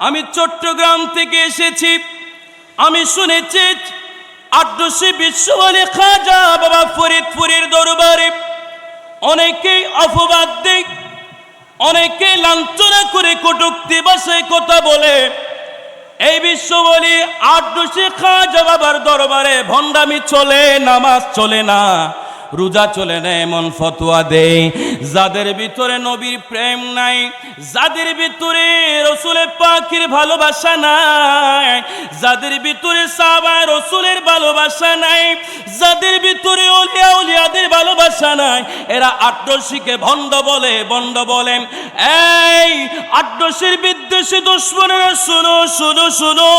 আমি চট্টগ্রাম থেকে এসেছি। আমি শুনেছি আটশো বিশ্ববলে খাজা বাবা ফরিদপুরের দরবারে অনেকেই অপবাদ দেয় অনেকে লাঞ্ছনা করে কটুক্তি বাসায় কথা বলে। এই বিশ্ব বলি আটশো খাজা বাবার দরবারে ভণ্ডামি চলে, নামাজ চলে না। রোজা চলে না এমন ফতোয়া দেয়। যাদের ভিতরে নবীর প্রেম নাই, যাদের ভিতরে রসুলের পাখির ভালোবাসা নাই, যাদের ভিতরে সাবা রসুলের ভালোবাসা নাই, যাদের ভিতরে অলিয়া উলিয়াদের ভালোবাসা নাই, এরা আট্রসিকে ভণ্ড বলে বন্ড বলে, এই আট্রসির বিদ্বেষী দুশ্মনেরা, শুনো শুনো শুনো,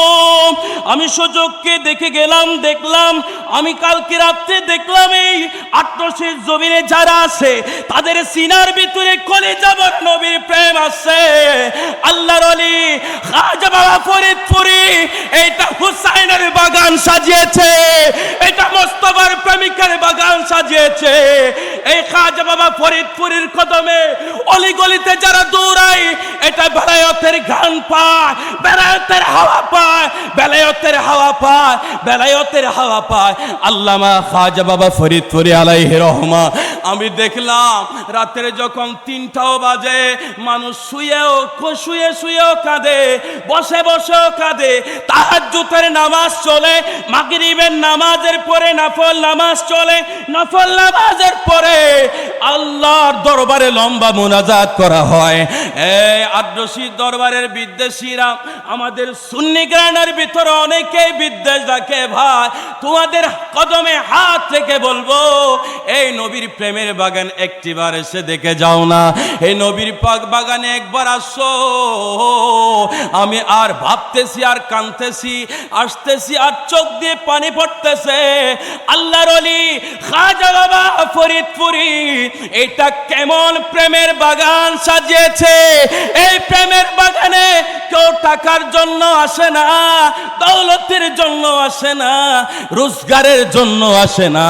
আমি সুযোগকে দেখে গেলাম, দেখলাম, আমি কালকে রাত্রে দেখলাম এই আট্রসির জমিনে যারা আছে, তাদের সিনার ভিতরে কলে যাবার নবীর প্রেম আছে। আল্লাহর অলি খাজা বাবা ফরিদপুরি এইটা হুসাইনের বাগান সাজিয়েছে এটা প্রেমিকার বাগান সাজিয়েছে। এই বাবা ফরিদপুরের কদমে অলিগলিতে যারা এটা বেলায়তের পায়, বেলায়তের হাওয়া পায়, বেলায়তের হাওয়া পায়, বেলায়তের হাওয়া পায়। আল্লামা খাজা বাবা ফরিদপুরি রহমা, আমি দেখলাম রাতের যখন তিনটাও বাজে, মানুষ শুয়েও শুয়ে শুয়েও কাঁদে, বসে বসেও কাঁদে। তাহার জুতের নামাজ চলে, মাগরিবের নামাজের পরে নফল নামাজ চলে, নফল নামাজের পরে আল্লাহর দরবারে লম্বা মোনাজাত করা হয়। এই আদ্রসির দরবারের বিদ্বেষীরা, আমাদের সুন্নি গ্রানের ভিতরে অনেকেই বিদ্বেষ রাখে, ভাই। তোমাদের কদমে হাত থেকে বলব, এই নবীর প্রেমের বাগান একটিবার এসে দেখে যাও না। এই নবীর পাক বাগানে একবার আসো। আমি আর ভাবতেছি আর কানতেছি, আসতেছি আর চোখ দিয়ে পানি পড়তেছে। আল্লাহর অলি খাজা বাবা ফরিদপুরি, এটা কেমন প্রেমের বাগান সাজিয়েছে? এই প্রেমের বাগানে কেউ টাকার জন্য আসে না, দৌলতের জন্য আসে না, রোজগারের জন্য আসে না।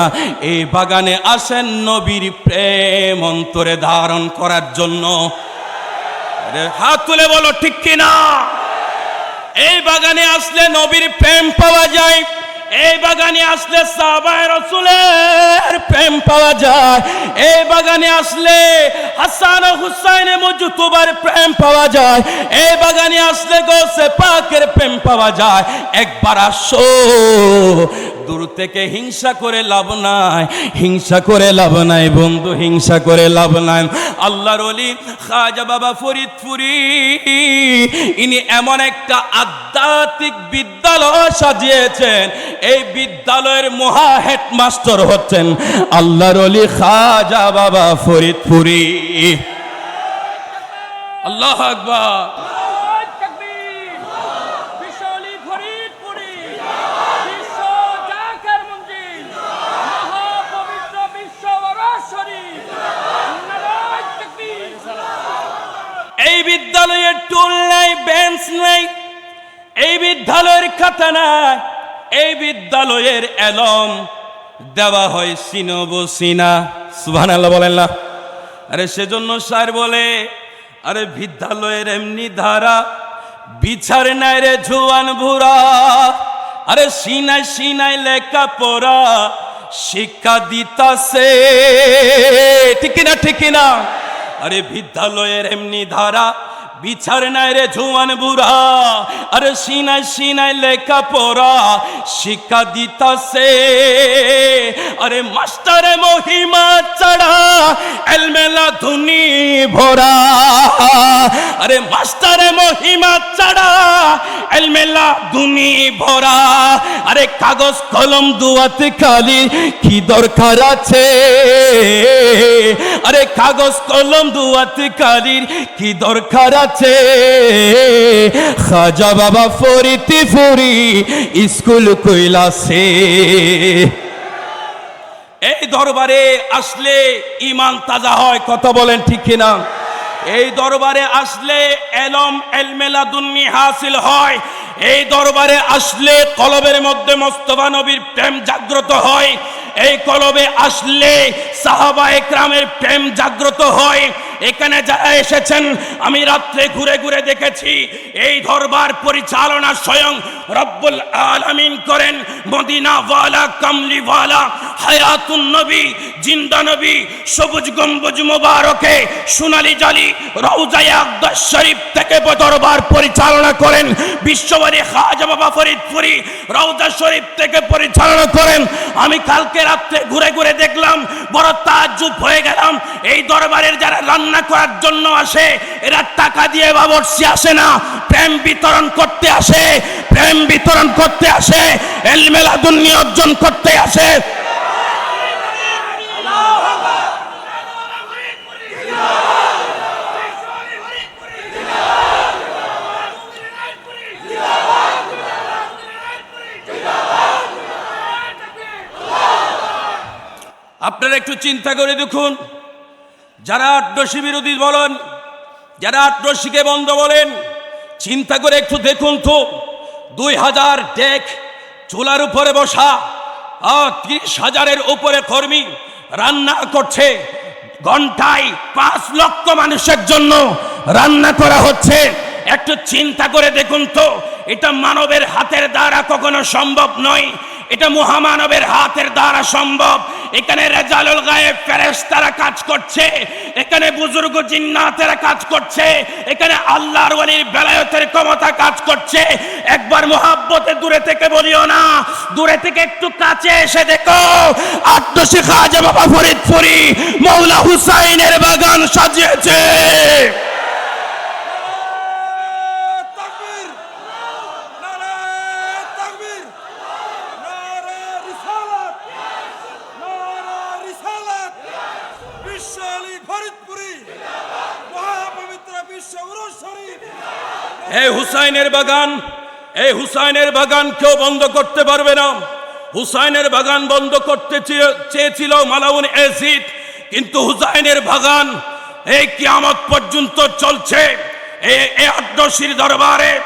এই বাগানে আসেন নবীর প্রেম অন্তরে ধারণ করার জন্য। হাত তুলে বলো, ঠিক কিনা? এই বাগানে আসলে নবীর প্রেম পাওয়া যায়, এই বাগানে আসলে সাহাবায়ে রসুলের প্রেম পাওয়া যায়, এই বাগানে আসলে হাসান হুসাইনে মুজতুবার প্রেম পাওয়া যায়, এই বাগানে আসলে গোসে পাকের প্রেম পাওয়া যায়। একবার আসো দূর থেকে হিংসা করে লাভ নাই। হিংসা করে লাভ নাই, বন্ধু, হিংসা করে লাভ নাই। আল্লাহর অলি খাজা বাবা ফরিদপুরি, ইনি এমন একটা আধ্যাত্মিক বিদ্যালয় সাজিয়েছেন। এই বিদ্যালয়ের মহা হেডমাস্টার হচ্ছেন আল্লাহর অলি খাজা বাবা ফরিদপুরি। আল্লাহ আকবার। বিদ্যালয়ের টুল নাই বেঞ্চ নাই, এই বিদ্যালয়ের খাতা নাই, এই বিদ্যালয়ের এলম দেওয়া হয় সিনব সিনা। সুবহান আল্লাহ বলেন না। আরে সেজন্য স্যার বলে, আরে বিদ্যালয়ের এমনি ধারা, বিচার নাই রে জুয়ান ভুরা আরে সিনাই সিনাই লেখা পড়া শিক্ষা দিতাছে। ঠিক না ঠিক না আরে বিদ্যালয়ের এমনি ধারা বিচার নাই রে জুয়ান বুড়া। আরে সিনাই সিনাই লেখা পড়া, শিক্ষা দিতাছে। আরে মাস্টারে মহিমা চড়া এলমেলা ধুনি ভরা। আরে মাস্টারে মহিমা চড়া এলমেলা ধুনি ভরা। আরে কাগজ, কলম, দুয়াতে খালি কি দরকার আছে? আরে কাগজ, কলম, দুয়াতে কালির কি দরকার আছে খাজা বাবা ফরিতি ফুরি স্কুল কইলাছে। এই দরবারে আসলে ইমান তাজা হয়, কথা বলেন ঠিক কিনা? এই দরবারে আসলে এলম এলমেলাদুন্নি হাসিল হয়। এই দরবারে আসলে কলবের মধ্যে মোস্তফা নবীর প্রেম জাগ্রত হয়। এই কলবে আসলে সাহাবা একরামের প্রেম জাগ্রত হয়। এখানে যারা এসেছেন, আমি রাত্রে ঘুরে ঘুরে দেখেছি, এই দরবার পরিচালনা স্বয়ং রব্বুল আলামিন করেন। মদিনাওয়ালা, কামলিওয়ালা, হায়াতুন নবী, জিন্দা নবী, সবুজ গম্বুজ মোবারকে, সোনালী জালি, রওজায়ে আকদাস শরীফ থেকে দরবার পরিচালনা করেন। বিশ্ববারী খাজা বাবা ফরিদপুরি রওজা শরীফ থেকে পরিচালনা করেন। আমি কালকে রাত্রে ঘুরে ঘুরে দেখলাম, বড় তাজ্জুব হয়ে গেলাম। এই দরবারের যারা রান্না করার জন্য আসে, এরা টাকা দিয়ে বাবরসি আসে না, প্রেম বিতরণ করতে আসে, প্রেম বিতরণ করতে আসে এলমেলাদুন্নি অর্জন করতে আসে। আপনারা একটু চিন্তা করে দেখুন। যারা আটরশি বিরোধী বলেন, যারা আটরশিকে বন্ধ বলেন, চিন্তা করে একটু দেখুন তো, দুই হাজার ডেক চুলার উপরে বসা তিরিশ হাজারের উপরে কর্মী রান্না করছে, ঘন্টায় পাঁচ লক্ষ মানুষের জন্য রান্না করা হচ্ছে। একটু চিন্তা করে দেখুন তো, এটা মানবের হাতের দ্বারা কখনো সম্ভব নয়, এটা মহামানবের হাতের দ্বারা সম্ভব। এখানে রেজালুল গায়েব ফেরেশতারা কাজ করছে, এখানে বুজুর্গ জিন্নাতেরা কাজ করছে, এখানে আল্লাহর ওয়ালির বেলায়তের ক্ষমতা কাজ করছে। একবার মোহাব্বতে দূরে থেকে বলিও না, দূরে থেকে একটু কাছে এসে দেখো আত্মশি খাজা বাবা ফরিদপুরি মৌলা হুসাইনের বাগান সাজিয়েছে। এই হুসাইনের বাগান এই হুসাইনের বাগান কেউ বন্ধ করতে পারবে না। হুসাইনের বাগান বন্ধ করতে চেয়ে- চেয়েছিল মালাউন এসিড কিন্তু হুসাইনের বাগান এই কিয়ামত পর্যন্ত চলছে। এই দরবারে,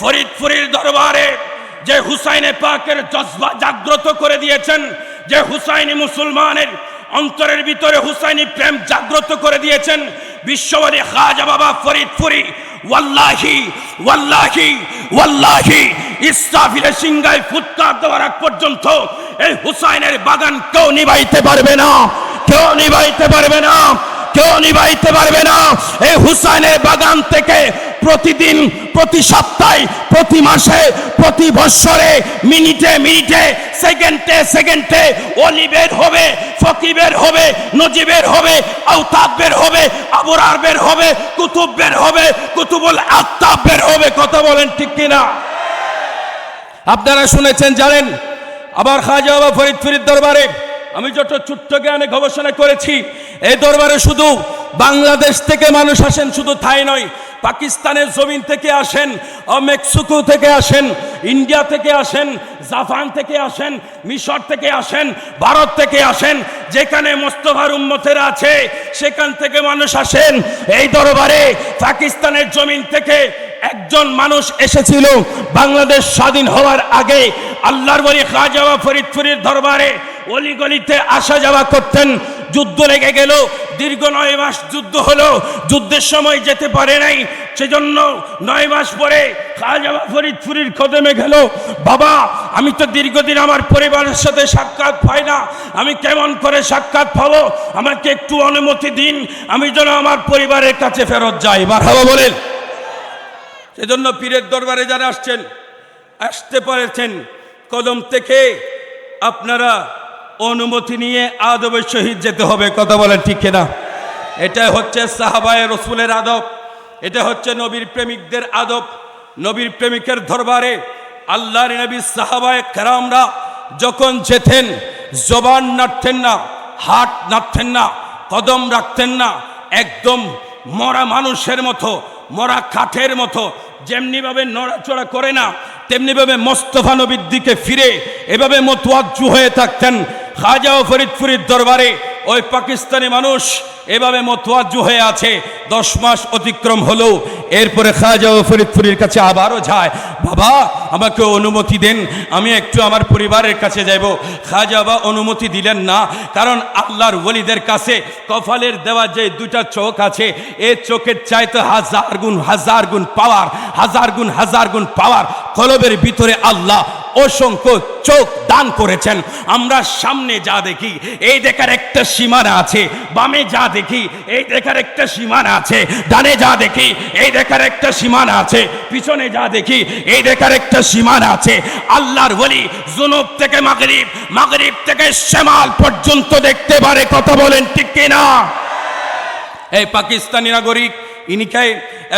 ফরিদপুরের দরবারে যে হুসাইনে পাকের জজবা জাগ্রত করে দিয়েছেন, যে হুসাইনি মুসলমানের অন্তরের ভিতরে হুসাইনি প্রেম জাগ্রত করে দিয়েছেন, বিশ্ববাদী খাজা বাবা ফরিদপুরি ওয়াল্লাহি ওয়াল্লাহি ওয়াল্লাহি। ইসরাফিলের সিংহায় ফুৎকার দেওয়ার আগ পর্যন্ত এই হুসাইনের বাগান কেউ নিবাইতে পারবে না, কেউ নিবাইতে পারবে না। কেউ নিবাইতে পারবে না। এই হুসাইনের বাগান থেকে প্রতিদিন, প্রতি সপ্তাহে, প্রতি মাসে, প্রতি বৎসরে, মিনিটে মিনিটে, সেকেন্ডে সেকেন্ডে অলি বের হবে, ফকি বের হবে নজিবের হবে আউতাব বের হবে, আবরার বের হবে, কুতুব বের হবে, কুতুবুল আত্তাব বের হবে। কথা বলেন ঠিক কিনা? আপনারা শুনেছেন, জানেন? আবার খাজা বাবা ফরিদপুরের দরবারে আমি যত ছোট্ট জ্ঞানে গবেষণা করেছি, এই দরবারে শুধু বাংলাদেশ থেকে মানুষ আসেন, শুধু থাই নয়, পাকিস্তানের জমিন থেকে আসেন মেক্সিকো থেকে আসেন, ইন্ডিয়া থেকে আসেন, জাপান থেকে আসেন, মিশর থেকে আসেন, ভারত থেকে আসেন, যেখানে মোস্তফার উম্মতেরা আছে, সেখান থেকে মানুষ আসেন। এই দরবারে পাকিস্তানের জমিন থেকে একজন মানুষ এসেছিল, বাংলাদেশ স্বাধীন হওয়ার আগে, আল্লাহর বলি খাজা ফরিদপুরের দরবারে। অলিগলিতে আসা যাওয়া করতেন। যুদ্ধ লেগে গেল। দীর্ঘ নয় মাস যুদ্ধ হলো। যুদ্ধের সময় যেতে পারে নাই। সেজন্য নয় মাস পরে খাজা ফরিদপুরের কদমে গেল। বাবা, আমি তো দীর্ঘদিন আমার পরিবারের সাথে সাক্ষাৎ পাই না। আমি কেমন করে সাক্ষাৎ পাবো? আমাকে একটু অনুমতি দিন। আমি যেন আমার পরিবারের কাছে ফেরত যাই। মারহাবা বলেন। সেজন্য পীরের দরবারে যারা আসছেন, আসতে পারেছেন। কদম থেকে আপনারা অনুমতি নিয়ে আদবের সহিত যেতে হবে, কথা বলেন ঠিক না এটা হচ্ছে সাহাবায় রসুলের আদব, এটা হচ্ছে নবীর প্রেমিকদের আদব। নবীর প্রেমিকের দরবারে আল্লাহর নবী সাহাবায় কেরামরা যখন যেতেন, জবান নাড়তেন না হাট নাড়তেন না, কদম রাখতেন না, একদম মরা মানুষের মতো, মরা কাঠের মতো, যেমনিভাবে নড়াচড়া করে না, তেমনিভাবে মোস্তফা নবীর দিকে ফিরে, এভাবে মতোয়াজ্জু হয়ে থাকতেন। খাজা ও ফরিদপুরের দরবারে ওই পাকিস্তানি মানুষ এভাবে মতোয়াজ্য হয়ে আছে, দশ মাস অতিক্রম হলো, এরপরে খাজা ফরিদপুরের কাছে আবারও যায়। বাবা, আমাকে অনুমতি দেন, আমি একটু আমার পরিবারের কাছে যাব খাজা বা অনুমতি দিলেন না, কারণ আল্লাহর ওলিদের কাছে কফালের দেওয়া যে দুটা চোখ আছে, এ চোখের চাইতে হাজার গুণ হাজার গুণ পাওয়ার হাজার গুণ হাজার গুণ পাওয়ার কলবের ভিতরে আল্লাহ অসংখ্য চোখ দান করেছেন। আমরা সামনে যা দেখি, এই দেখার একটা সীমানা আছে। বামে যা দেখি, এই দেখার একটা সীমানা আছে। ডানে যা দেখি, এই দেখার একটা সীমানা আছে। পিছনে যা দেখি, এই দেখার একটা সীমানা আছে। আল্লাহর বলি জুনুব থেকে মাগরিব মাগরিব থেকে শ্যামাল পর্যন্ত দেখতে পারে। কথা বলেন ঠিক কিনা? এই পাকিস্তানি নাগরিক ইনিকে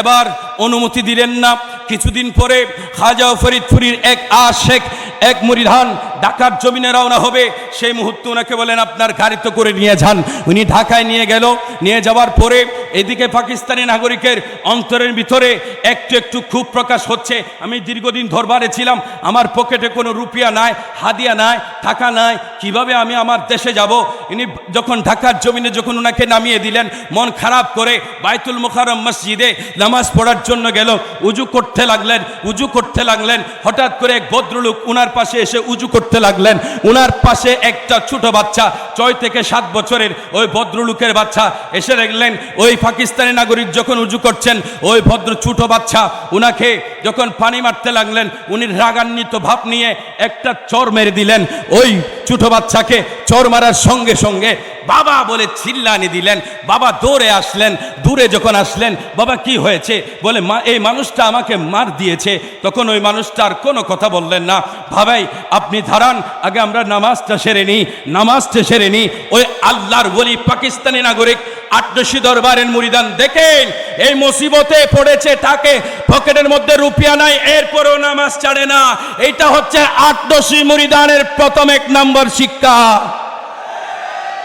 এবার অনুমতি দিলেন না। কিছুদিন পরে খাজা ফরিদপুরীর এক আশেখ এক মুরিধান ঢাকার জমিনে রওনা হবে, সেই মুহূর্তে ওনাকে বলেন, আপনার গাড়িতে করে নিয়ে যান। উনি ঢাকায় নিয়ে গেল। নিয়ে যাওয়ার পরে এদিকে পাকিস্তানি নাগরিকের অন্তরের ভিতরে একটু একটু খুব প্রকাশ হচ্ছে। আমি দীর্ঘদিন ধরবারে ছিলাম, আমার পকেটে কোনো রুপিয়া নাই, হাদিয়া নাই, টাকা নাই, কীভাবে আমি আমার দেশে যাব? ইনি যখন ঢাকার জমিনে যখন ওনাকে নামিয়ে দিলেন, মন খারাপ করে বাইতুল মুখারম মসজিদে নামাজ পড়ার জন্য গেল। উজু করতে লাগলেন, উজু করতে লাগলেন। হঠাৎ করে এক ভদ্রলোক উনার পাশে এসে উজু করতে লাগলেন। উনার পাশে একটা ছোট বাচ্চা, ছয় থেকে সাত বছরের ওই ভদ্রলোকের বাচ্চা এসে দেখলেন, ওই পাকিস্তানি নাগরিক যখন উজু করছেন, ওই ভদ্র ছোট বাচ্চা উনাকে যখন পানি মারতে লাগলেন, উনি রাগান্বিত ভাব নিয়ে একটা চর মেরে দিলেন। ওই ছোট বাচ্চাকে চর মারার সঙ্গে সঙ্গে বাবা বলে চিল্লানি দিলেন, বাবা দৌড়ে আসলেন, দূরে যখন আসলেন, বাবা কি হয়েছে? বলে, মা, এই মানুষটা আমাকে মার দিয়েছে। তখন ওই মানুষটা আর কোনো কথা বললেন না। ভাবাই, আপনি ধারান আগে আমরা নামাজটা সেরে নিই, নামাজটা সেরে নিই। ওই আল্লাহর বলি পাকিস্তানি নাগরিক আটদশী দরবারের মুরিদান, দেখেন, এই মুসিবতে পড়েছে তাকে, পকেটের মধ্যে রুপিয়া নাই, এরপরেও নামাজ ছাড়ে না। এটা হচ্ছে আটদশী মুরিদানের প্রথম এক নম্বর শিক্ষা।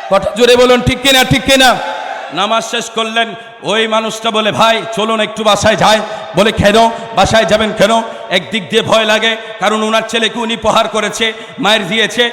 কথা জোরে বলুন ঠিক কিনা ঠিক কিনা? নামাজ শেষ করলেন ওই মানুষটা বলে, ভাই, চলুন একটু বাসায় যায় বলে কেন বাসায় যাবেন কেন? একদিক দিয়ে ভয় লাগে, কারণ ওনার ছেলেকে উনি প্রহার করেছে, মায়ের দিয়েছে।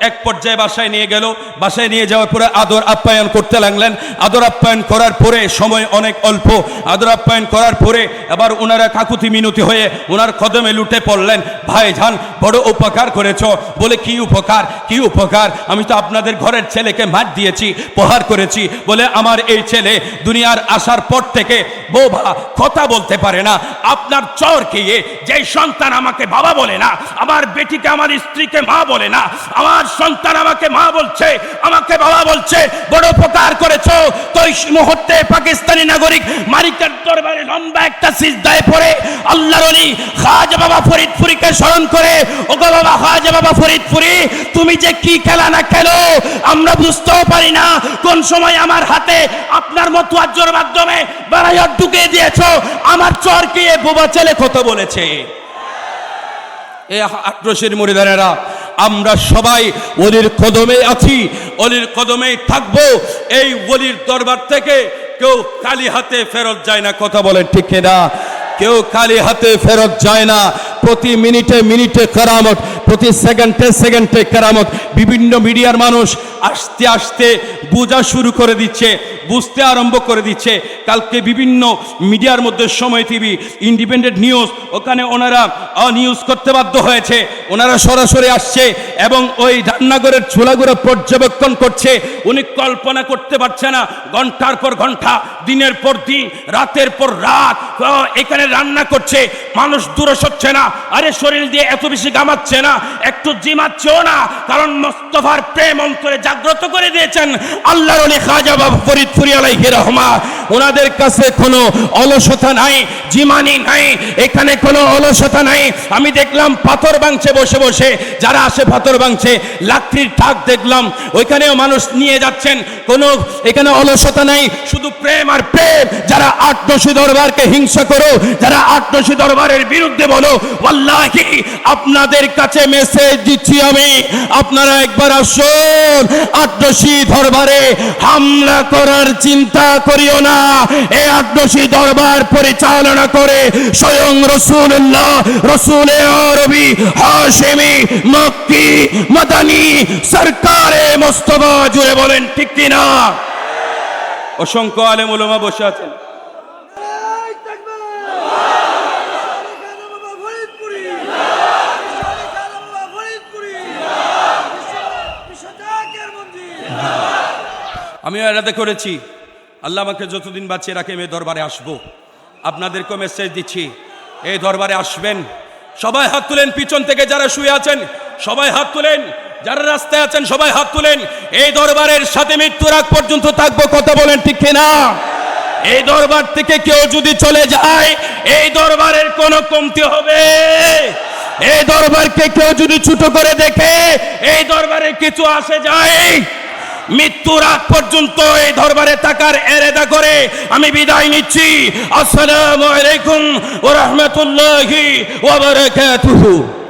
এক পর্যায়ে বাসায় নিয়ে গেল। বাসায় নিয়ে যাওয়ার পরে আদর আপ্যায়ন করতে লাগলেন। আদর আপ্যায়ন করার পরে সময় অনেক অল্প। আদর আপ্যায়ন করার পরে এবার ওনারা কাকুতি মিনতি হয়ে ওনার কদমে লুটে পড়লেন। ভাই যান বড় উপকার করেছ। বলে, কি উপকার? কি উপকার? আমি তো আপনাদের ঘরের ছেলেকে মার দিয়েছি, প্রহার করেছি। বলে, আমার এই ছেলে দুনিয়ার আসার পর থেকে বৌভা কথা বলতে পারে না। আপনার চর খেয়ে যে সন্তান আমাকে বাবা বলে না, আমার বেটিকে আমার স্ত্রীকে মা বলে না, আমার সন্তান আমাকে মা বলছে, আমাকে বাবা বলছে, বড় উপকার করেছ। তো মুহূর্তে পাকিস্তানি নাগরিক মালিকের দরবারে লম্বা একটা সিজদায় পড়ে, আল্লাহর অলি খাজা বাবা ফরিদপুরিকে স্মরণ করে ও গো বাবা খাজা বাবা ফরিদপুরি, তুমি যে কি খেলা না খেলো, আমরা বুঝতেও পারি না কোন সময় আমার হাতে আপনার মতো আজ্জর মাধ্যমে বারাইয়ার ঢুকিয়ে দিয়েছ। আমার চরকে বোবা ছেলে কত বলেছে? আক্রোশের মরিদানেরা, আমরা সবাই অলির কদমে আছি, অলির কদমে থাকব। এই অলির দরবার থেকে কেউ খালি হাতে ফেরত যায় না, কথা বলেন ঠিক না কেউ খালি হাতে ফেরত যায় না প্রতি মিনিটে মিনিটে কেরামত, প্রতি সেকেন্ডে সেকেন্ডে কেরামত। বিভিন্ন মিডিয়ার মানুষ আস্তে আস্তে বোঝা শুরু করে দিচ্ছে, বুঝতে আরম্ভ করে দিচ্ছে। কালকে বিভিন্ন মিডিয়ার মধ্যে সময় টিভি, ইন্ডিপেন্ডেন্ট নিউজ, ওখানে ওনারা নিউজ করতে বাধ্য হয়েছে। ওনারা সরাসরি আসছে এবং ওই রান্নাঘরের চুলাগুলো পর্যবেক্ষণ করছে। উনি কল্পনা করতে পারছে না, ঘণ্টার পর ঘণ্টা, দিনের পর দিন, রাতের পর রাত এখানে রান্না করছে। মানুষ দূরে সচ্ছে না আরে শরীর দিয়ে এত বেশি গামাচ্ছে না, একটু জিমাচ্ছেও না, কারণ মোস্তফার প্রেম অন্তরে জাগ্রত করে দিয়েছেন আল্লাহর অলি খাজা বাবা ফরিদপুরি আলাইহি রহমা। ওনাদের কাছে কোনো অলসতা নাই, জিমানি নাই, এখানে কোনো অলসতা নাই। আমি দেখলাম পাথর বাংছে বসে বসে, যারা আসে পাথর বাংছে লাকড়ির ঠাক দেখলাম, ওইখানেও মানুষ নিয়ে যাচ্ছেন, কোনো এখানে অলসতা নাই, শুধু প্রেম আর প্রেম। যারা আটদশী দরবারকে হিংসা করো, যারা আটদশী দরবারের বিরুদ্ধে বলো ওয়াল্লাহি, আপনাদের কাছে মেসেজ দিচ্ছি আমি। আপনারা একবার আসুন, আটদশী দরবারে হামলা করার চিন্তা করিও না। এই আটদশী দরবার পরিচালনা করে স্বয়ং রসুল্লাহ রসুলে আরবি, হাশেমি, মক্কি, মাদানি সরকারে মোস্তফা, জুড়ে বলেন ঠিক কিনা? অসংখ্য আলেম ওলামা বসে আছেন। আমিও এরাতে করেছি। আল্লাহ আমাকে যতদিন বাঁচিয়ে রাখে, আমি দরবারে আসব। আপনাদেরকেও মেসেজ দিচ্ছি, এই দরবারে আসবেন। সবাই হাত তুলেন, পিছন থেকে যারা শুয়ে আছেন, সবাই হাত তুলেন। যারা রাস্তায় আছেন, সবাই হাত তুলেন। এই দরবারের সাথে মৃত্যুর আগ পর্যন্ত থাকব, কথা বলেন ঠিক না এই দরবার থেকে কেউ যদি চলে যায়, এই দরবারের কোনো কমতি হবে। এই দরবারকে কেউ যদি ছোট করে দেখে, এই দরবারে কিছু আসে যায়। মৃত্যুর আগ পর্যন্ত এই দরবারে থাকার এরেদা করে আমি বিদায় নিচ্ছি। আসসালামু আলাইকুম ওয়া রাহমাতুল্লাহি ওয়া বারাকাতুহু।